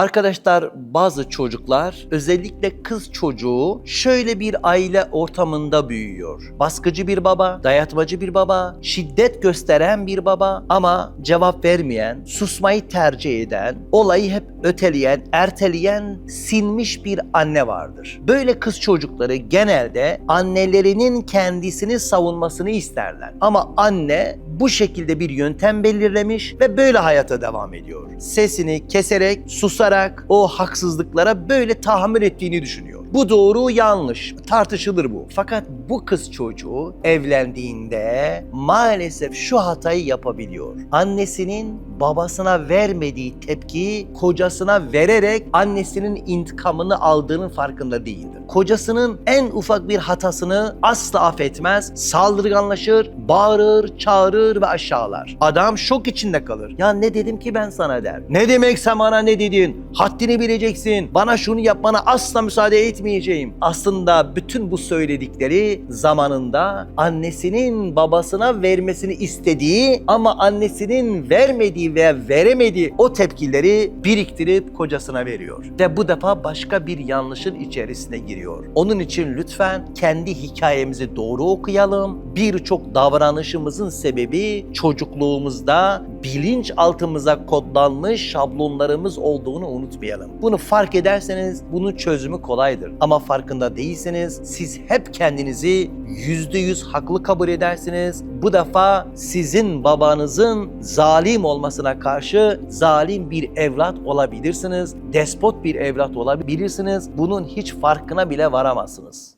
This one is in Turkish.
Arkadaşlar bazı çocuklar özellikle kız çocuğu şöyle bir aile ortamında büyüyor. Baskıcı bir baba, dayatmacı bir baba, şiddet gösteren bir baba ama cevap vermeyen, susmayı tercih eden, olayı hep öteleyen, erteleyen, sinmiş bir anne vardır. Böyle kız çocukları genelde annelerinin kendisini savunmasını isterler. Ama anne bu şekilde bir yöntem belirlemiş ve böyle hayata devam ediyor. Sesini keserek, susarak o haksızlıklara böyle tahammül ettiğini düşünüyor. Bu doğru yanlış tartışılır bu. Fakat bu kız çocuğu evlendiğinde maalesef şu hatayı yapabiliyor. Annesinin babasına vermediği tepkiyi kocasına vererek annesinin intikamını aldığının farkında değildir. Kocasının en ufak bir hatasını asla affetmez, saldırganlaşır, bağırır, çağırır ve aşağılar. Adam şok içinde kalır. Ya ne dedim ki ben sana der. Ne demek sen bana ne dedin? Haddini bileceksin. Bana şunu yapmana asla müsaade etmeyeceğim. Aslında bütün bu söyledikleri zamanında annesinin babasına vermesini istediği ama annesinin vermediği veya veremediği o tepkileri biriktirip kocasına veriyor. Ve bu defa başka bir yanlışın içerisine giriyor. Onun için lütfen kendi hikayemizi doğru okuyalım. Birçok davranışımızın sebebi çocukluğumuzda bilinç altımıza kodlanmış şablonlarımız olduğunu unutmayalım. Bunu fark ederseniz bunun çözümü kolaydır. Ama farkında değilseniz siz hep kendinizi yüzde yüz haklı kabul edersiniz. Bu defa sizin babanızın zalim olmasına karşı zalim bir evlat olabilirsiniz. Despot bir evlat olabilirsiniz. Bunun hiç farkına bile varamazsınız.